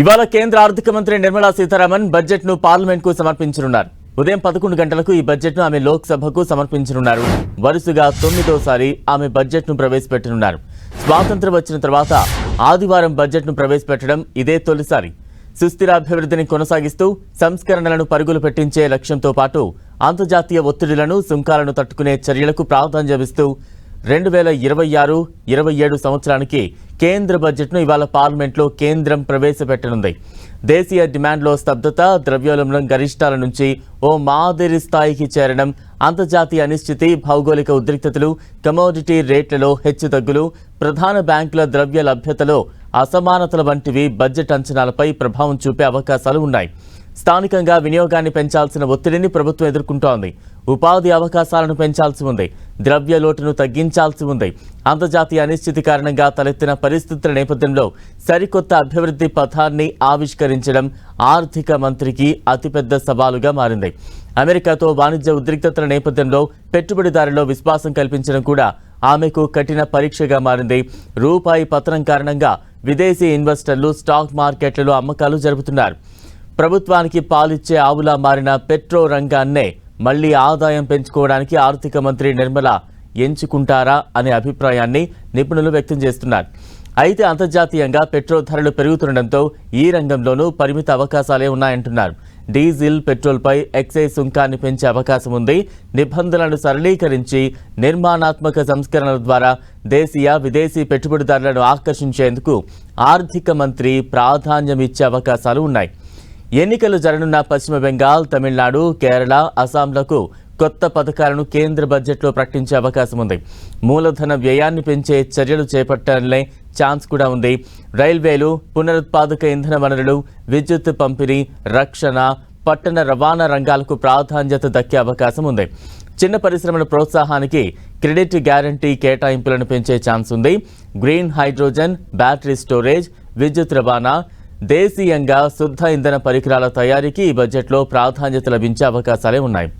ఇవాళ కేంద్ర ఆర్థిక మంత్రి నిర్మలా సీతారామన్ బడ్జెట్ను పార్లమెంట్కు సమర్పించనున్నారు. ఉదయం పదకొండు గంటలకు ఈ బడ్జెట్ను ఆమె లోక్సభకు సమర్పించనున్నారు. వరుసగా తొమ్మిదోసారి ఆమె బడ్జెట్ను ప్రవేశపెట్టనున్నారు. స్వాతంత్ర్యం వచ్చిన తర్వాత ఆదివారం బడ్జెట్ను ప్రవేశపెట్టడం ఇదే తొలిసారి. సుస్థిర అభివృద్ధిని కొనసాగిస్తూ సంస్కరణలను పరుగులు పెట్టించే లక్ష్యంతో పాటు అంతర్జాతీయ ఒత్తిడులను సుంకాలను తట్టుకునే చర్యలకు ప్రాధాన్యమిస్తూ రెండు వేల ఇరవై ఆరు ఇరవై ఏడు సంవత్సరానికి కేంద్ర బడ్జెట్ను ఇవాళ పార్లమెంట్లో కేంద్రం ప్రవేశపెట్టనుంది. దేశీయ డిమాండ్లో స్తబ్దత ద్రవ్యోల్బణం గరిష్టాల నుంచి ఓ మాదిరి స్థాయికి చేరడం అంతర్జాతీయ అనిశ్చితి భౌగోళిక ఉద్రిక్తతలు కమోడిటీ రేట్లలో హెచ్చుతగ్గులు ప్రధాన బ్యాంకుల ద్రవ్య లభ్యతలో అసమానతల వంటివి బడ్జెట్ అంచనాలపై ప్రభావం చూపే అవకాశాలు ఉన్నాయి. స్థానికంగా వినియోగాన్ని పెంచాల్సిన ఒత్తిడిని ప్రభుత్వం ఎదుర్కొంటోంది. ఉపాధి అవకాశాలను పెంచాల్సి ఉంది. ద్రవ్య లోటును తగ్గించాల్సి ఉంది. అంతర్జాతీయ అనిశ్చితి కారణంగా తలెత్తిన పరిస్థితుల నేపథ్యంలో సరికొత్త అభివృద్ధి పథాన్ని ఆవిష్కరించడం ఆర్థిక మంత్రికి అతిపెద్ద సవాలుగా మారింది. అమెరికాతో వాణిజ్య ఉద్రిక్తతల నేపథ్యంలో పెట్టుబడిదారుల్లో విశ్వాసం కల్పించడం కూడా ఆమెకు కఠిన పరీక్షగా మారింది. రూపాయి పతనం కారణంగా విదేశీ ఇన్వెస్టర్లు స్టాక్ మార్కెట్లలో అమ్మకాలు జరుపుతున్నారు. ప్రభుత్వానికి పాలిచ్చే ఆవులా మారిన పెట్రో రంగాన్నే మళ్ళీ ఆదాయం పెంచుకోవడానికి ఆర్థిక మంత్రి నిర్మల ఎంచుకుంటారా అనే అభిప్రాయాన్ని నిపుణులు వ్యక్తం చేస్తున్నారు. అయితే అంతర్జాతీయంగా పెట్రోల్ ధరలు పెరుగుతుండటంతో ఈ రంగంలోనూ పరిమిత అవకాశాలే ఉన్నాయంటున్నారు. డీజిల్ పెట్రోల్పై ఎక్సైజ్ సుంకాన్ని పెంచే అవకాశం ఉంది. నిబంధనలను సరళీకరించి నిర్మాణాత్మక సంస్కరణల ద్వారా దేశీయ విదేశీ పెట్టుబడిదారులను ఆకర్షించేందుకు ఆర్థిక మంత్రి ప్రాధాన్యమిచ్చే అవకాశాలు ఉన్నాయి. ఎన్నికలు జరగనున్న పశ్చిమ బెంగాల్ తమిళనాడు కేరళ అస్సాంలకు కొత్త పథకాలను కేంద్ర బడ్జెట్లో ప్రకటించే అవకాశం ఉంది. మూలధన వ్యయాన్ని పెంచే చర్యలు చేపట్టాలనే ఛాన్స్ కూడా ఉంది. రైల్వేలు పునరుత్పాదక ఇంధన వనరులు విద్యుత్ పంపిణీ రక్షణ పట్టణ రవాణా రంగాలకు ప్రాధాన్యత దక్కే అవకాశం ఉంది. చిన్న పరిశ్రమల ప్రోత్సాహానికి క్రెడిట్ గ్యారంటీ కేటాయింపులను పెంచే ఛాన్స్ ఉంది. గ్రీన్ హైడ్రోజన్ బ్యాటరీ స్టోరేజ్ విద్యుత్ రవాణా దేశీయంగా శుద్ధ ఇంధన పరికరాల తయారీకి ఈ బడ్జెట్లో ప్రాధాన్యత లభించే అవకాశాలే ఉన్నాయి.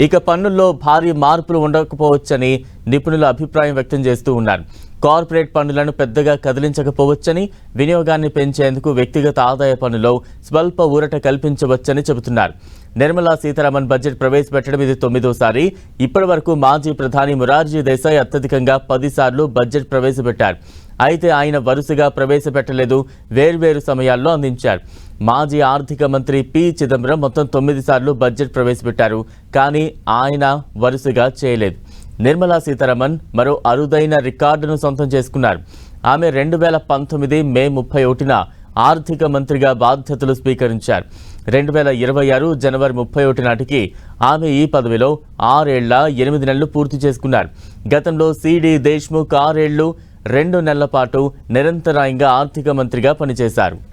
ఇక పన్నుల్లో భారీ మార్పులు ఉండకపోవచ్చని నిపుణులు అభిప్రాయం వ్యక్తం చేస్తూ ఉన్నారు. కార్పొరేట్ పన్నులను పెద్దగా కదిలించకపోవచ్చని వినియోగాన్ని పెంచేందుకు వ్యక్తిగత ఆదాయ పన్నులో స్వల్ప ఊరట కల్పించవచ్చని చెబుతున్నారు. నిర్మలా సీతారామన్ బడ్జెట్ ప్రవేశపెట్టడం ఇది తొమ్మిదోసారి. ఇప్పటి వరకు మాజీ ప్రధాని మొరార్జీ దేశాయ్ అత్యధికంగా పదిసార్లు బడ్జెట్ ప్రవేశపెట్టారు. అయితే ఆయన వరుసగా ప్రవేశపెట్టలేదు. వేర్వేరు సమయాల్లో అందించారు. మాజీ ఆర్థిక మంత్రి పి. చిదంబరం మొత్తం తొమ్మిది సార్లు బడ్జెట్ ప్రవేశపెట్టారు. కానీ ఆయన వరుసగా చేయలేదు. నిర్మలా సీతారామన్ మరో అరుదైన రికార్డును సొంతం చేసుకున్నారు. ఆమె రెండు వేల పంతొమ్మిది మే ముప్పై ఒకటిన ఆర్థిక మంత్రిగా బాధ్యతలు స్వీకరించారు. రెండు వేల ఇరవై ఆరు జనవరి ముప్పై ఒకటి నాటికి ఆమె ఈ పదవిలో ఆరేళ్ళ ఎనిమిది నెలలు పూర్తి చేసుకున్నారు. గతంలో సిడి దేశ్ముఖ్ ఆరేళ్ళు రెండు నెలల పాటు నిరంతరాయంగా ఆర్థిక మంత్రిగా పనిచేశారు.